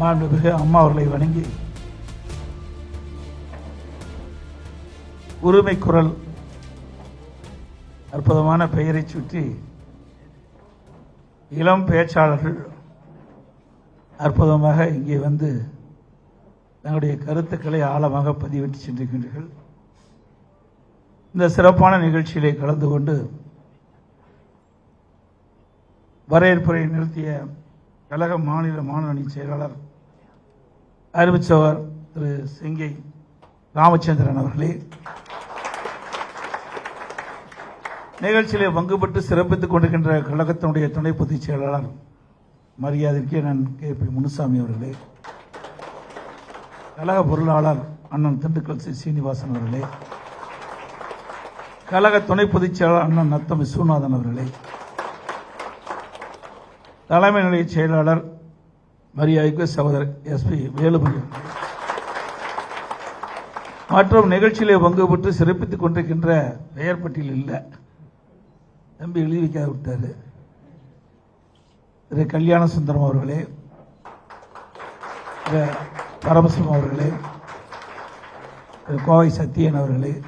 மாண்புமிகு அம்மா அவர்களை வணங்கி உரிமை குரல் அற்புதமான பெயரை சுற்றி இளம் பேச்சாளர்கள் அற்புதமாக இங்கே வந்து தங்களுடைய கருத்துக்களை ஆழமாக பதிவிட்டு சென்றிருக்கின்றீர்கள். இந்த சிறப்பான நிகழ்ச்சியிலே கலந்து கொண்டு வரவேற்புரை நிறுத்திய கழக மாநில மாணவணி செயலாளர் அறிவித்தவர் திரு சிங்கை ராமச்சந்திரன் அவர்களே. நிகழ்ச்சியிலே பங்குபட்டு சிறப்பித்துக் கொண்டிருக்கின்ற கழகத்தினுடைய துணை பொதுச் செயலாளர் மரியாதைக்கு நான் கே பி முனுசாமி அவர்களே. கழக பொருளாளர் அண்ணன் திண்டுக்கல் சி. சீனிவாசன் அவர்களே. கழக துணை பொதுச் செயலாளர் அண்ணன் நத்தம் விஸ்வநாதன் அவர்களே. தலைமை நிலைய செயலாளர் மரியாதைக்கு சகோதரர் எஸ்பி வேலுமணி. மற்றும் நிகழ்ச்சியிலே பங்கு பெற்று சிறப்பித்துக் கொண்டிருக்கின்ற பெயர் பட்டியல் இல்லை. தம்பி எழுதி வைக்காத விட்டார். திரு கல்யாண சுந்தரம் அவர்களே. திரு பரமசிவம் அவர்களே. திரு கோவை சத்தியன் அவர்களே.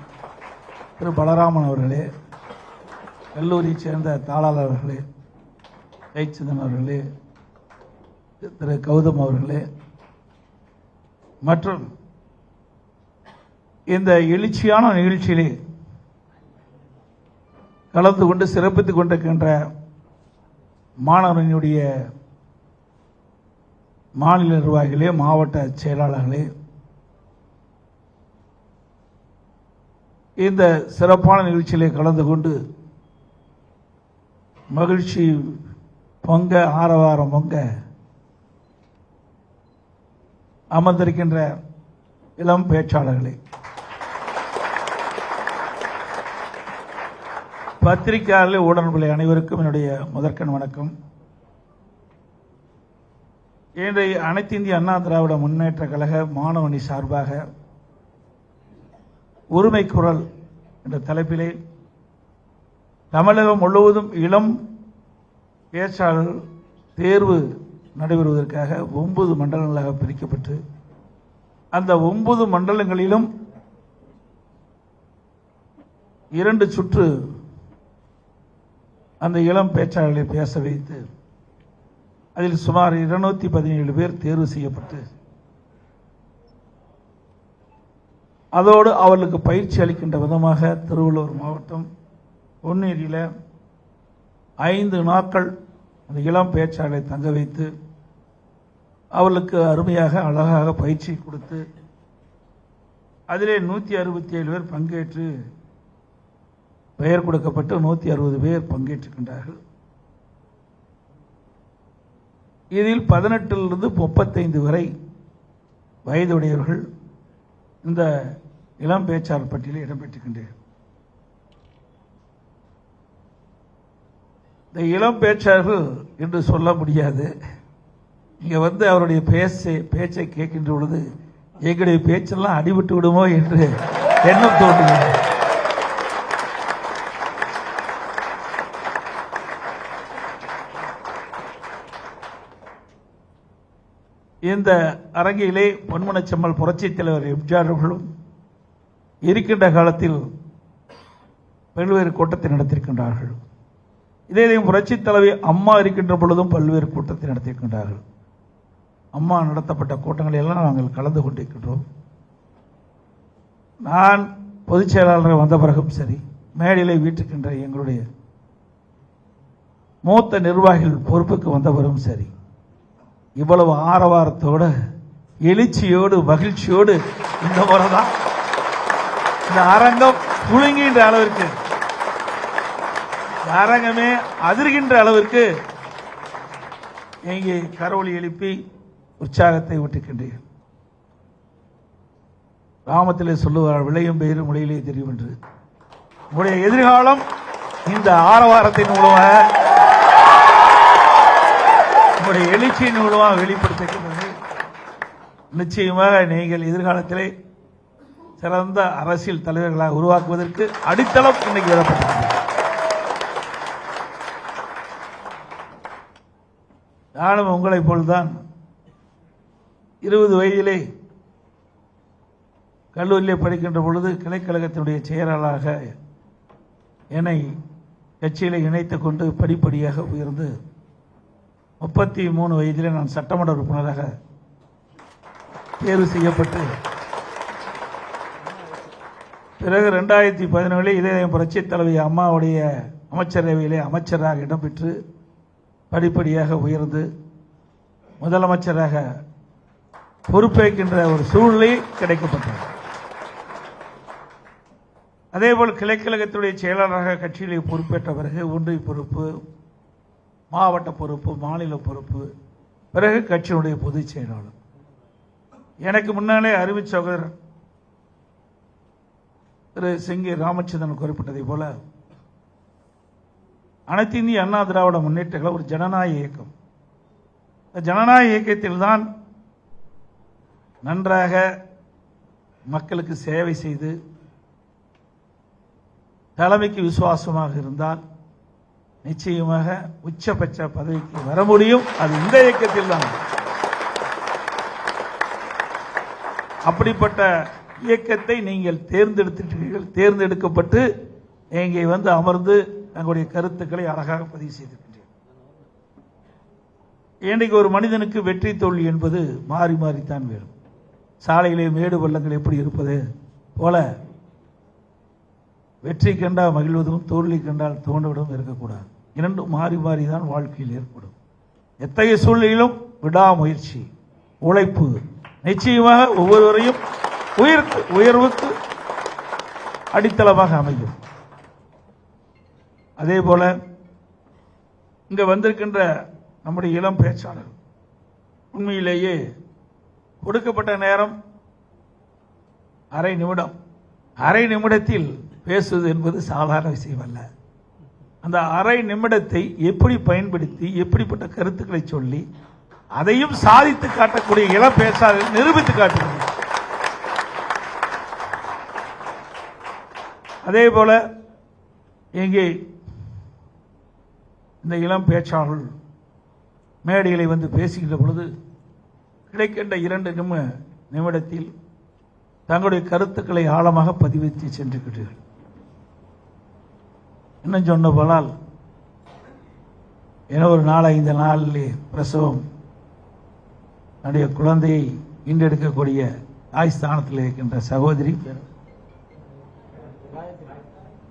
திரு பலராமன் அவர்களே. கல்லூரியைச் சேர்ந்த தாளாளர் அவர்களே. ஜெயச்சந்திரன் அவர்களே. திரு கௌதம் அவர்களே மற்றும் இந்த எழுச்சியான நிகழ்ச்சியிலே கலந்து கொண்டு சிறப்பித்துக் கொண்டிருக்கின்ற மாணவனுடைய மாநில நிர்வாகிகளே மாவட்ட செயலாளர்களே இந்த சிறப்பான நிகழ்ச்சியிலே கலந்து கொண்டு மகிழ்ச்சி பொங்க ஆரவாரம் பொங்க அமர்ந்திருக்கின்ற இளம் பேச்சாளர்களே. பத்திரிகையாளர்களே ஊடகங்களை அனைவருக்கும் என்னுடைய முதற்கண் வணக்கம். இன்றைய அனைத்து இந்திய அண்ணா திராவிட முன்னேற்ற கழக மாணவணி சார்பாக உரிமை குரல் என்ற தலைப்பிலே தமிழகம் முழுவதும் இளம் பேச்சாளர் தேர்வு நடைபெறுவதற்காக ஒன்பது மண்டலங்களாக பிரிக்கப்பட்டு அந்த ஒன்பது மண்டலங்களிலும் இரண்டு சுற்று அந்த இளம் பேச்சாளர்களை பேச வைத்து அதில் சுமார் இருநூத்தி பதினேழு பேர் தேர்வு செய்யப்பட்டு அதோடு அவர்களுக்கு பயிற்சி அளிக்கின்ற விதமாக திருவள்ளூர் மாவட்டம் பொன்னேரியில் ஐந்து நாட்கள் அந்த இளம் பேச்சாளரை தங்க வைத்து அவர்களுக்கு அருமையாக அழகாக பயிற்சி கொடுத்து அதிலே நூற்றி அறுபத்தி ஏழு பேர் பங்கேற்று பெயர் கொடுக்கப்பட்டு நூற்றி அறுபது பேர் பங்கேற்றுக்கின்றார்கள் இதில் பதினெட்டிலிருந்து முப்பத்தைந்து வரை வயதுடையவர்கள் இந்த இளம் பேச்சாளர் பட்டியலில் இடம்பெற்றுக்கின்றனர் இந்த இளம் பேச்சாளர்கள் என்று சொல்ல முடியாது. இங்கே வந்து அவருடைய பேச்சை பேச்சை கேட்கின்ற பொழுது எங்களுடைய பேச்செல்லாம் அடிபட்டு விடுமோ? என்று எண்ணம் தோன்றுகிறது. இந்த அரங்கிலே பொன்மனச்செம்மல் புரட்சித் தலைவர் எம்ஜிஆர் அவர்களும் இருக்கின்ற காலத்தில் பல்வேறு கூட்டத்தை நடத்தியிருக்கின்றார்கள். இதே புரட்சி தலைவி அம்மா இருக்கின்ற பொழுதும் பல்வேறு கூட்டத்தை நடத்தியிருக்கின்றார்கள். அம்மா நடத்தப்பட்ட கூட்டங்களை எல்லாம் நாங்கள் கலந்து கொண்டிருக்கின்றோம். நான் பொதுச் செயலாளராக வந்த பிறகும் சரி மேடையிலே வீட்டுக்கின்ற எங்களுடைய மூத்த நிர்வாகிகள் பொறுப்புக்கு வந்த பிறகும் சரி இவ்வளவு ஆரவாரத்தோடு எழுச்சியோடு மகிழ்ச்சியோடு இந்த முறை தான் இந்த அரங்கம் குலுங்குகின்ற அளவிற்கு அரங்கமே அதிர்கின்ற அளவிற்கு இங்கே கரோலி எழுப்பி உற்சாகத்தை ஊட்டுகின்றேன். கிராமத்திலே சொல்லுவார் விளையும் பெயரும் மொழியிலே தெரியும் என்று. உங்களுடைய எதிர்காலம் இந்த ஆரவாரத்தின் மூலமாக உங்களுடைய எழுச்சியின் மூலமாக வெளிப்படுத்துகின்றது. நிச்சயமாக நீங்கள் எதிர்காலத்திலே சிறந்த அரசியல் தலைவர்களாக உருவாக்குவதற்கு அடித்தளம் இன்னைக்கு விடப்பட்டிருக்கிறது நானும் உங்களைப் போல்தான். இருபது வயதிலே கல்லூரியிலே படிக்கின்ற பொழுது கிளைக்கழகத்தினுடைய செயலாளராக என்னை கட்சியில் இணைத்து கொண்டு படிப்படியாக உயர்ந்து முப்பத்தி மூணு வயதிலே நான் சட்டமன்ற உறுப்பினராக தேர்வு செய்யப்பட்டு பிறகு ரெண்டாயிரத்தி பதினேழில் இதே புரட்சித் தலைவி அம்மாவுடைய அமைச்சரவையிலே அமைச்சராக இடம்பெற்று படிப்படியாக உயர்ந்து முதலமைச்சராக பொறுப்பேற்கின்ற ஒரு சூழ்நிலை கிடைக்கப்பட்டது. அதேபோல் கிளைக்கழகத்துடைய செயலாளராக கட்சியிலே பொறுப்பேற்ற பிறகு ஒன்றிய பொறுப்பு மாவட்ட பொறுப்பு மாநில பொறுப்பு பிறகு கட்சியினுடைய பொதுச் செயலாளர். எனக்கு முன்னாலே அறிவு சகோதரர் திரு செங்கி ராமச்சந்திரன் குறிப்பிட்டதை போல அனைத்து இந்திய அண்ணா திராவிட முன்னேற்றங்களை ஒரு ஜனநாயக இயக்கம். இந்த ஜனநாயக இயக்கத்தில் தான் நன்றாக மக்களுக்கு சேவை செய்து தலைமைக்கு விசுவாசமாக இருந்தால் நிச்சயமாக உச்சபட்ச பதவிக்கு வர முடியும். அது இந்த இயக்கத்தில் தான் அப்படிப்பட்ட இயக்கத்தை நீங்கள் தேர்ந்தெடுத்துட்டீர்கள் தேர்ந்தெடுக்கப்பட்டு இங்கே வந்து அமர்ந்து தங்களுடைய கருத்துக்களை அழகாக பதிவு செய்திருக்கின்றேன். இன்றைக்கு ஒரு மனிதனுக்கு வெற்றி தோல்வி என்பது மாறி மாறித்தான் வேணும். சாலையிலே மேடு பள்ளங்கள் எப்படி இருப்பது போல வெற்றி கண்டால் மகிழ்வதும் தோல்வி கண்டால் தோன்றுவதும் இருக்கக்கூடாது. இரண்டும் மாறி மாறி தான் வாழ்க்கையில் ஏற்படும். எத்தகைய சூழ்நிலையிலும் விடாமுயற்சி உழைப்பு நிச்சயமாக ஒவ்வொருவரையும் உயர்த்து உயர்வுக்கு அடித்தளமாக அமையும். அதே போல இங்க வந்திருக்கின்ற நம்முடைய இளம் பேச்சாளர் உண்மையிலேயே கொடுக்கப்பட்ட நேரம் அரை நிமிடம். அரை நிமிடத்தில் பேசுவது என்பது சாதாரண விஷயம் அல்ல அந்த அரை நிமிடத்தை எப்படி பயன்படுத்தி எப்படிப்பட்ட கருத்துக்களை சொல்லி அதையும் சாதித்து காட்டக்கூடிய இளம் பேச்சாளர் நிரூபித்து காட்டுகிறது அதே போல இங்கே இந்த இளம் பேச்சாளர்கள் மேடைகளை வந்து பேசுகின்ற பொழுது கிடைக்கின்ற இரண்டு நிமி நிமிடத்தில் தங்களுடைய கருத்துக்களை ஆழமாக பதிவித்து சென்றுக்கிட்டீர்கள் இன்னும் சொன்ன போனால் என ஒரு நாலஞ்சு நாளிலே பிரசவம் என்னுடைய குழந்தையை ஈண்டெடுக்கக்கூடிய தாய் ஸ்தானத்தில் இருக்கின்ற சகோதரி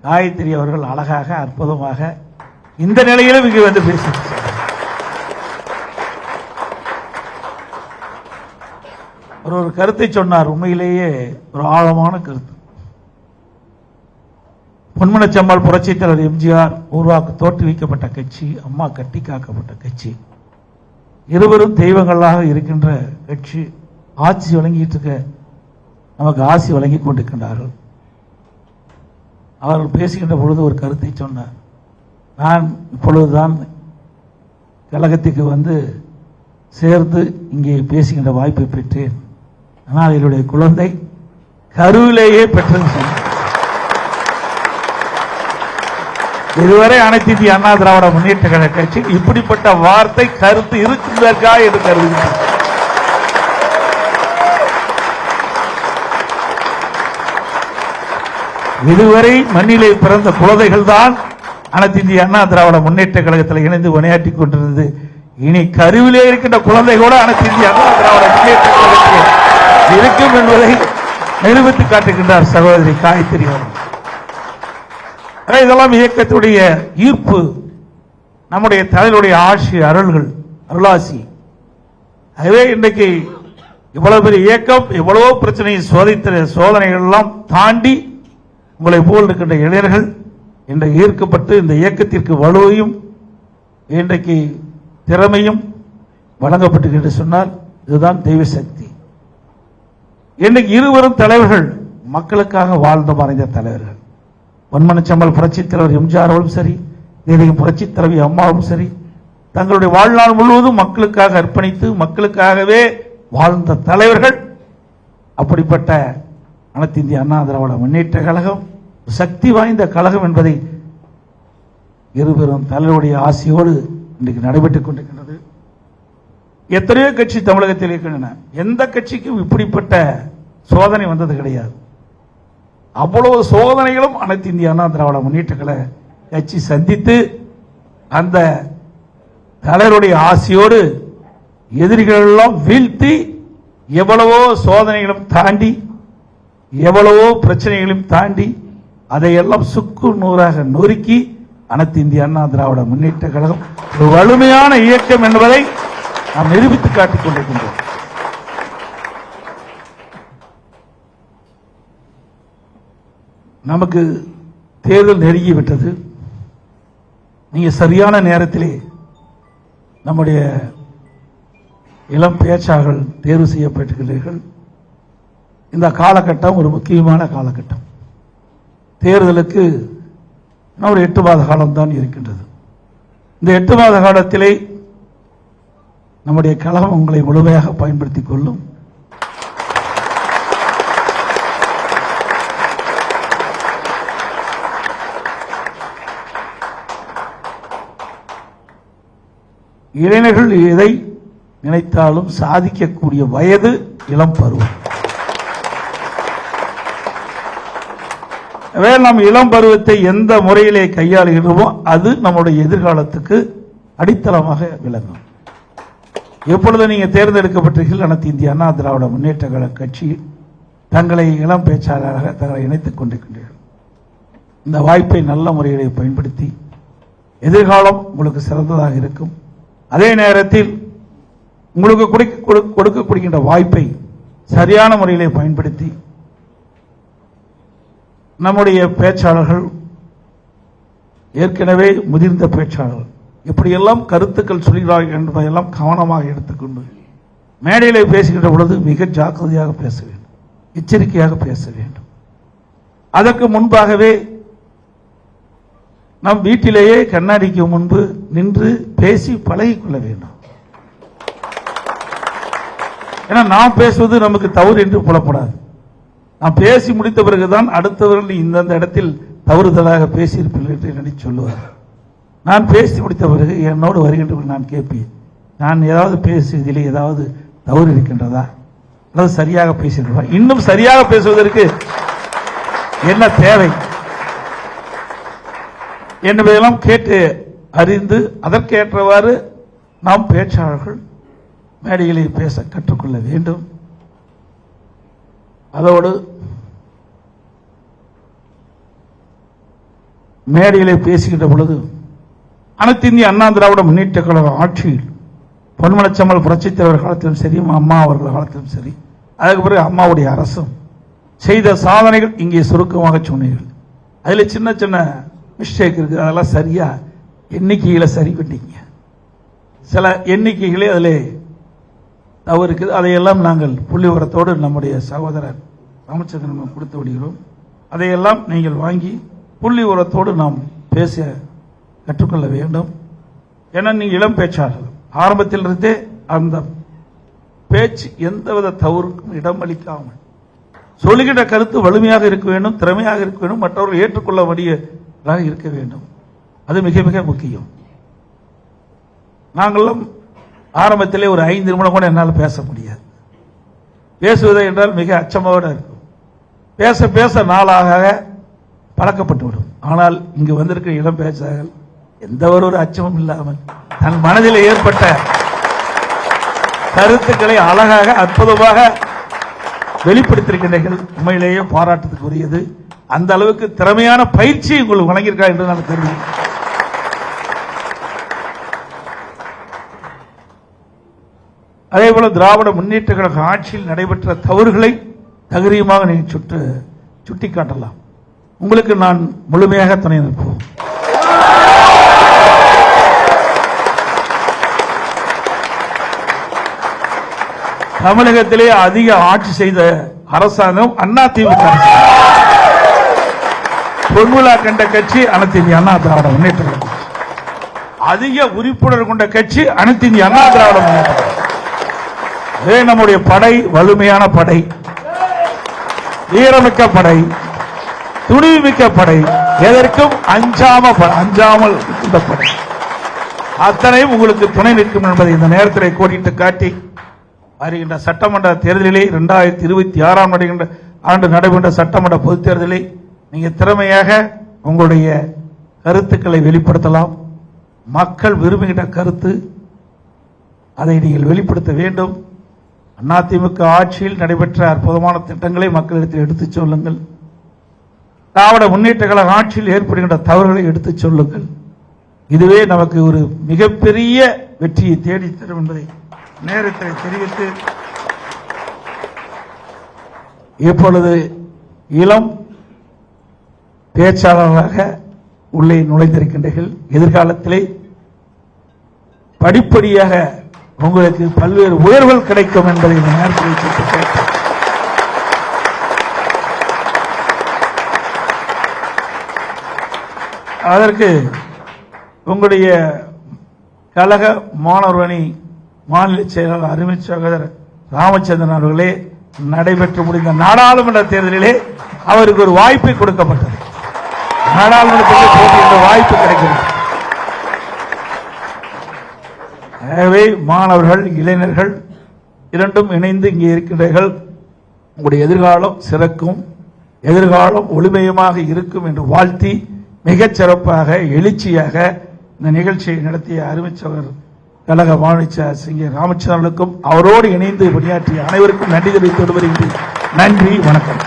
காயத்ரி அவர்கள் அழகாக அற்புதமாக இந்த நிலையிலும் இங்கு வந்து பேசினார் ஒரு ஒரு கருத்தை சொன்னார். உண்மையிலேயே ஒரு ஆழமான கருத்து. பொன்மனச்சம்மாள் புரட்சித் தலைவர் எம்ஜிஆர் உருவாக்க தோற்றுவிக்கப்பட்ட கட்சி அம்மா கட்டி காக்கப்பட்ட கட்சி. இருவரும் தெய்வங்களாக இருக்கின்ற கட்சி. ஆட்சி வழங்கிட்டு இருக்க நமக்கு ஆசி வழங்கி கொண்டிருக்கின்றார்கள். அவர்கள் பேசுகின்ற பொழுது ஒரு கருத்தை சொன்னார். நான் இப்பொழுதுதான் கழகத்துக்கு வந்து சேர்ந்து இங்கே பேசுகின்ற வாய்ப்பை பெற்றேன். ஆனால் என்னுடைய குழந்தை கருவிலேயே பெற்றது இதுவரை அனைத்து இந்திய அண்ணா திராவிட முன்னேற்ற கழக கட்சி இப்படிப்பட்ட வார்த்தை கருத்து இருக்கின்றதற்கா என்று கருதுகிறேன் இதுவரை மண்ணிலே பிறந்த குழந்தைகள் தான் அனைத்து இந்திய அண்ணா திராவிட முன்னேற்ற கழகத்தில் இணைந்து விளையாட்டிக் கொண்டிருந்தது. இனி கருவிலே இருக்கின்ற குழந்தை கூட அனைத்து இந்திய அண்ணா திராவிட முன்னேற்ற கழகத்தில் இருக்கும் என்பதை நிரூபித்து காட்டுகின்றார் சகோதரி காயத்ரி அவர்கள். இதெல்லாம் இயக்கத்துடைய ஈர்ப்பு நம்முடைய தலைவருடைய ஆட்சி அருள்கள் அருளாசி. ஆகவே இன்றைக்கு இவ்வளவு பெரிய இயக்கம் எவ்வளவோ பிரச்சனையை சோதித்த சோதனைகள் எல்லாம் தாண்டி உங்களை போல் இருக்கின்ற இளைஞர்கள் இன்றைக்கு ஈர்க்கப்பட்டு இந்த இயக்கத்திற்கு வலுவையும் இன்றைக்கு திறமையும் வழங்கப்பட்டு என்று சொன்னால் இதுதான் தெய்வ சக்தி. இன்றைக்கு இருவரும் தலைவர்கள் மக்களுக்காக வாழ்ந்து மறைந்த தலைவர்கள். பொன்மனச்சம்பல் புரட்சித் தலைவர் எம்ஜிஆர் அவர்களும் சரி நீதியும் புரட்சித் தலைவி அம்மாவும் சரி தங்களுடைய வாழ்நாள் முழுவதும் மக்களுக்காக அர்ப்பணித்து மக்களுக்காகவே வாழ்ந்த தலைவர்கள். அப்படிப்பட்ட அனைத்து இந்திய அண்ணா திராவிட முன்னேற்ற கழகம் சக்தி வாய்ந்த கழகம் என்பதை இருபெரும் தலைவருடைய ஆசையோடு இன்றைக்கு நடைபெற்றுக் கொண்டிருக்கின்றது. எத்தனையோ கட்சி தமிழகத்தில் இருக்கின்றன. எந்த கட்சிக்கும் இப்படிப்பட்ட சோதனை வந்தது கிடையாது. அவ்வளவு சோதனைகளும் அனைத்து இந்திய அண்ணா திராவிட முன்னேற்றங்களை கட்சி சந்தித்து அந்த தலைவருடைய ஆசையோடு எதிரிகளெல்லாம் வீழ்த்தி எவ்வளவோ சோதனைகளும் தாண்டி எவ்வளவோ பிரச்சனைகளையும் தாண்டி அதையெல்லாம் சுக்கு நூறாக நொறுக்கி அனைத்து இந்திய அண்ணா திராவிட முன்னேற்ற கழகம் ஒரு வலிமையான இயக்கம் என்பதை நாம் நிரூபித்து காட்டிக் கொண்டிருக்கின்றோம். நமக்கு தேர்தல் நெருங்கி விட்டது. நீங்க சரியான நேரத்திலே நம்முடைய இளம் பேச்சாளர்கள் தேர்வு செய்யப்பட்டிருக்கிறீர்கள் இந்த காலகட்டம் ஒரு முக்கியமான காலகட்டம். தேர்தலுக்கு இன்னும் ஒரு எட்டு மாத காலம்தான் இருக்கின்றது. இந்த எட்டு மாத காலத்திலே நம்முடைய கழகம் உங்களை முழுமையாக பயன்படுத்திக் கொள்ளும். இளைஞர்கள் எதை நினைத்தாலும் சாதிக்கக்கூடிய வயது இளம் பருவம். வேறு நாம் இளம் பருவத்தை எந்த முறையிலே கையாளுகிறோமோ அது நம்முடைய எதிர்காலத்துக்கு அடித்தளமாக விளங்கும். எப்பொழுது நீங்கள் தேர்ந்தெடுக்கப்பட்டீர்கள் அனைத்து இந்திய அண்ணா திராவிட முன்னேற்ற கழக கட்சி தங்களை இளம் பேச்சாளராக தங்களை இணைத்துக் கொண்டிருக்கின்றீர்கள். இந்த வாய்ப்பை நல்ல முறையிலே பயன்படுத்தி எதிர்காலம் உங்களுக்கு சிறந்ததாக இருக்கும். அதே நேரத்தில் உங்களுக்கு கொடுக்க- கொடு- கொடுக்கப்படுகின்ற வாய்ப்பை சரியான முறையிலே பயன்படுத்தி நம்முடைய பேச்சாளர்கள் ஏற்கனவே முதிர்ந்த பேச்சாளர்கள். இப்படியெல்லாம் கருத்துக்கள் சொல்கிறார்கள் என்பதையெல்லாம் கவனமாக எடுத்துக்கொண்டு மேடையிலே பேசுகின்ற பொழுது மிக ஜாக்கிரதையாக பேச வேண்டும். எச்சரிக்கையாக பேச வேண்டும். அதற்கு முன்பாகவே நம் வீட்டிலேயே கண்ணாடிக்கு முன்பு நின்று பேசி பழகிக்கொள்ள வேண்டும். ஏன்னா நாம் பேசுவது நமக்கு தவறு என்று புலப்படாது. நான் பேசி முடித்த பிறகுதான் அடுத்தவர்கள் இந்தந்த இடத்தில் தவறுதலாக பேசியிருப்பீர்கள் என்று நினைச்சு சொல்லுவார். நான் பேசி முடித்த பிறகு என்னோடு வருகின்றவர்கள் நான் கேட்பேன். நான் ஏதாவது பேசியதிலே ஏதாவது தவறு இருக்கின்றதா? அல்லது சரியாக பேசியிருக்கிறதா? இன்னும் சரியாக பேசுவதற்கு என்ன தேவை? என்பதையெல்லாம் கேட்டு அறிந்து அதற்கேற்றவாறு நாம் பேச்சாளர்கள் மேடைகளை பேச கற்றுக்கொள்ள வேண்டும். அதோடு மேடையிலே பேசுகின்ற பொழுது அனைத்து இந்திய அண்ணா திராவிட முன்னேற்ற கழக ஆட்சியில் பொன்மலச்சம்மல் புரட்சித் தலைவர் காலத்திலும் சரி அம்மா அவர்கள் காலத்திலும் சரி அதுக்கு பிறகு அம்மாவுடைய அரசும் செய்த சாதனைகள் இங்கே சுருக்கமாக சொன்னீர்கள். அதில் சின்ன சின்ன மிஸ்டேக் இருக்கு அதெல்லாம் சரியா? எண்ணிக்கைகளை சரி பண்ணீங்க சில எண்ணிக்கைகளே அதில் தவறுக்கு அதையெல்லாம் நாங்கள் புள்ளி உரத்தோடு நம்முடைய சகோதரர் ராமச்சந்திரன் கொடுத்து விடுகிறோம். அதையெல்லாம் நீங்கள் வாங்கி புள்ளி உரத்தோடு நாம் பேச கற்றுக்கொள்ள வேண்டும். ஏன்னா நீங்கள் இளம் பேச்சாளர்கள் ஆரம்பத்திலிருந்தே அந்த பேச்சு எந்தவித தவறுக்கும் இடமளிக்காமல் சொல்லுகின்ற கருத்து வலிமையாக இருக்க வேண்டும் திறமையாக இருக்க வேண்டும் மற்றவர்கள் ஏற்றுக்கொள்ள வேண்டியதாக இருக்க வேண்டும். அது மிக மிக முக்கியம். நாங்களும் ஆரம்பத்திலே ஒரு ஐந்து நிமிடம் கூட என்னால் பேச முடியாது. பேசுவது என்றால் மிக அச்சமோடு இருக்கும். பேச பேச நாளாக பழக்கப்பட்டுவிடும் ஆனால் இங்கு வந்திருக்கிற இடம் பேச்சாக எந்த ஒரு ஒரு அச்சமும் இல்லாமல் தன் மனதில் ஏற்பட்ட கருத்துக்களை அழகாக அற்புதமாக வெளிப்படுத்தியிருக்கின்றீர்கள். உண்மையிலேயே பாராட்டுறதுக்குரியது அந்த அளவுக்கு திறமையான பயிற்சி உங்களுக்கு வழங்கியிருக்கா என்று நான் தெரிவிக்கிறேன் அதே போல திராவிட முன்னேற்ற கழக ஆட்சியில் நடைபெற்ற தவறுகளை தகரியமாக நீங்கள் சுட்டு காட்டலாம் உங்களுக்கு நான் முழுமையாக துணை நிற்போம். தமிழகத்திலே அதிக ஆட்சி செய்த அரசாங்கம் அண்ணா திமுக பொன்விழா கண்ட கட்சி அனைத்து அண்ணா திராவிட முன்னேற்ற கழகம். அதிக உறுப்பினர் கொண்ட கட்சி அனைத்து அண்ணா திராவிட முன்னேற்ற கழகம். நம்முடைய படை வலிமையான படை. வீரமிக்க படை. துணிமிக்க படை. எதற்கும் அஞ்சாம ப- அஞ்சாமல் இந்த படை. அத்தனையும் உங்களுக்கு துணை நிற்கும் என்பதை இந்த நேரத்தில் கோடிட்டு காட்டி வருகின்ற சட்டமன்ற தேர்தலிலே இரண்டாயிரத்தி இருபத்தி ஆறாம் நடைகின்ற ஆண்டு நடைபெற்ற சட்டமன்ற பொதுத் தேர்தலில் நீங்கள் திறமையாக உங்களுடைய கருத்துக்களை வெளிப்படுத்தலாம். மக்கள் விரும்புகின்ற கருத்து அதை நீங்கள் வெளிப்படுத்த வேண்டும். அதிமுக ஆட்சியில் நடைபெற்ற அற்புதமான திட்டங்களை மக்களிடத்தில் எடுத்துச் சொல்லுங்கள். திராவிட முன்னேற்ற கழக ஆட்சியில் ஏற்படுகின்ற தவறுகளை எடுத்துச் சொல்லுங்கள். இதுவே நமக்கு ஒரு மிகப்பெரிய வெற்றியை தேடித்தரும் என்பதை நேரத்தில் தெரிவித்து இப்பொழுது இளம் பேச்சாளராக உள்ளே நுழைந்திருக்கின்றீர்கள். எதிர்காலத்திலே படிப்படியாக உங்களுக்கு பல்வேறு உயர்வுகள் கிடைக்கும் என்பதை இந்த நேரத்தில் அதற்கு உங்களுடைய கழக மாணவரணி மாநில செயலாளர் அருமை சகோதரர் ராமச்சந்திரன் அவர்களே நடைபெற்று முடிந்த நாடாளுமன்ற தேர்தலிலே அவருக்கு ஒரு வாய்ப்பு கொடுக்கப்பட்டது. நாடாளுமன்றத்தில் போட்டியிட வாய்ப்பு கிடைக்கிறது. ஆகவே மாணவர்கள் இளைஞர்கள் இரண்டும் இணைந்து இங்கே இருக்கின்றீர்கள். உங்களுடைய எதிர்காலம் சிறக்கும் எதிர்காலம் ஒளிமயமாக இருக்கும் என்று வாழ்த்தி மிகச் சிறப்பாக எழுச்சியாக இந்த நிகழ்ச்சியை நடத்திய அறிவிச்சவர் கழக மாநில சிங்க ராமச்சந்திரனுக்கும் அவரோடு இணைந்து பணியாற்றிய அனைவருக்கும் நன்றி தெரிவித்து வருகின்றேன் நன்றி வணக்கம்.